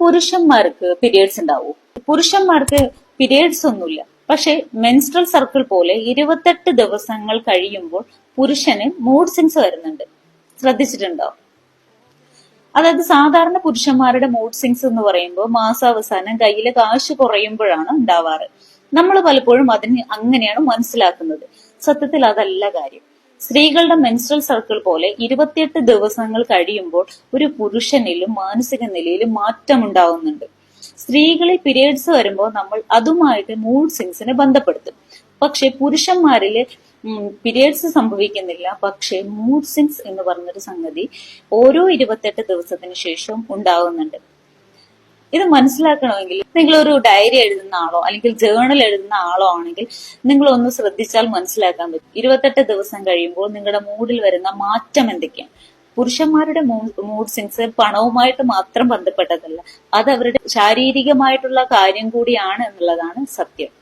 പുരുഷന്മാർക്ക് പീരിയഡ്സ് ഉണ്ടാവും. പുരുഷന്മാർക്ക് പീരിയഡ്സ് ഒന്നുമില്ല. പക്ഷെ മെൻസ്ട്രൽ സർക്കിൾ പോലെ ഇരുപത്തെട്ട് ദിവസങ്ങൾ കഴിയുമ്പോൾ പുരുഷന് മൂഡ് സിങ്സ് വരുന്നുണ്ട്. ശ്രദ്ധിച്ചിട്ടുണ്ടോ? അതായത് സാധാരണ പുരുഷന്മാരുടെ മൂഡ് സിങ്സ് എന്ന് പറയുമ്പോൾ മാസാവസാനം കയ്യിലെ കാശ് കുറയുമ്പോഴാണ് ഉണ്ടാവാറ്. നമ്മൾ പലപ്പോഴും അതിന് അങ്ങനെയാണ് മനസ്സിലാക്കുന്നത്. സത്യത്തിൽ അതല്ല കാര്യം. സ്ത്രീകളുടെ മെൻസ്ട്രൽ സർക്കിൾ പോലെ ഇരുപത്തിയെട്ട് ദിവസങ്ങൾ കഴിയുമ്പോൾ ഒരു പുരുഷനിലും മാനസിക നിലയിലും മാറ്റം ഉണ്ടാവുന്നുണ്ട്. സ്ത്രീകളിൽ പീരിയഡ്സ് വരുമ്പോൾ നമ്മൾ അതുമായിട്ട് മൂഡ് സിങ്സിനെ ബന്ധപ്പെടുത്തും. പക്ഷെ പുരുഷന്മാരിൽ പീരിയഡ്സ് സംഭവിക്കുന്നില്ല. പക്ഷെ മൂഡ് സിങ്സ് എന്ന് പറഞ്ഞൊരു സംഗതി ഓരോ ഇരുപത്തെട്ട് ദിവസത്തിന് ശേഷവും ഉണ്ടാകുന്നുണ്ട് ഇത് മനസ്സിലാക്കണമെങ്കിൽ നിങ്ങൾ ഒരു ഡയറി എഴുതുന്ന ആളോ അല്ലെങ്കിൽ ജേണൽ എഴുതുന്ന ആളോ ആണെങ്കിൽ നിങ്ങൾ ഒന്ന് ശ്രദ്ധിച്ചാൽ മനസ്സിലാക്കാൻ പറ്റും. ഇരുപത്തെട്ട് ദിവസം കഴിയുമ്പോൾ നിങ്ങളുടെ മൂഡിൽ വരുന്ന മാറ്റം എന്തൊക്കെയാണ്? പുരുഷന്മാരുടെ മൂഡ് സിങ്സ് പണവുമായിട്ട് മാത്രം ബന്ധപ്പെട്ടതല്ല. അത് അവരുടെ ശാരീരികമായിട്ടുള്ള കാര്യം കൂടിയാണ് എന്നുള്ളതാണ് സത്യം.